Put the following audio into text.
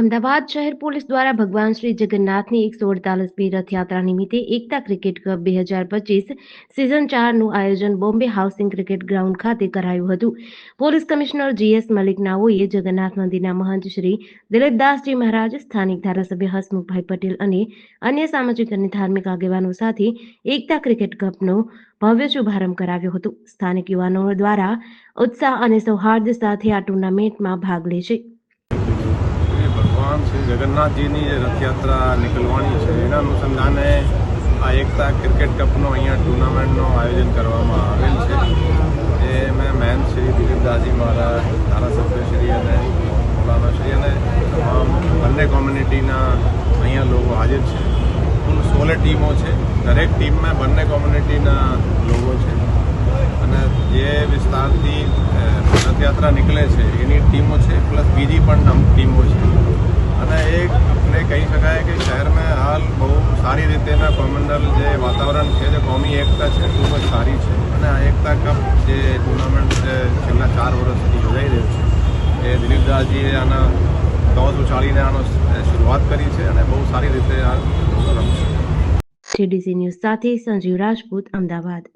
અમદાવાદ શહેર પોલીસ દ્વારા ભગવાન શ્રી જગન્નાથની એકસો અડતાલીસમી રથયાત્રા નિમિત્તે એકતા ક્રિકેટ કપ બે હજાર પચીસ સિઝન ચારનું આયોજન બોમ્બે હાઉસિંગ ક્રિકેટ ગ્રાઉન્ડ ખાતે કરાયું હતું. પોલીસ કમિશનર જીએસ મલિક નાઓએ જગન્નાથ મંદિરના મહંત શ્રી દિલીપદાસજી મહારાજ, સ્થાનિક ધારાસભ્ય હસમુખભાઈ પટેલ અને અન્ય સામાજિક અને ધાર્મિક આગેવાનો સાથે એકતા ક્રિકેટ કપનો ભવ્ય શુભારંભ કરાવ્યો હતો. સ્થાનિક યુવાનો દ્વારા ઉત્સાહ અને સૌહાર્દ સાથે આ ટુર્નામેન્ટમાં ભાગ લે છે ભગવાન શ્રી જગન્નાથજીની જે રથયાત્રા નીકળવાની છે, એના અનુસંધાને આ એકતા ક્રિકેટ કપનો અહીંયા ટુર્નામેન્ટનું આયોજન કરવામાં આવેલ છે. એ મેં મેન શ્રી દિલીપદાસજી મહારાજ, ધારાસભ્ય શ્રી અને મૌલાના શ્રી અને તમામ બંને કોમ્યુનિટીના અહીંયા લોકો હાજર છે. કુલ સોળ ટીમો છે. દરેક ટીમમાં બંને કોમ્યુનિટીના લોકો છે. અને જે વિસ્તારથી રથયાત્રા નીકળે છે, એની ટીમો છે, પ્લસ બીજી પણ ટીમો છે. કહી શકાય કે શહેરમાં હાલ બહુ સારી રીતેના કોમ્યુનલ જે વાતાવરણ છે, જે કોમી એકતા છે, ખૂબ જ સારી છે. અને આ એકતા કપ જે ટુર્નામેન્ટ જે છેલ્લા ચાર વર્ષથી યોજાઈ રહ્યું છે, એ દિલીપદાસજીએ આના ટોસ ઉછાળીને આનો શરૂઆત કરી છે અને બહુ સારી રીતે આ રમશે. ટીડીસી ન્યૂઝ સાથે સંજીવ રાજપૂત, અમદાવાદ.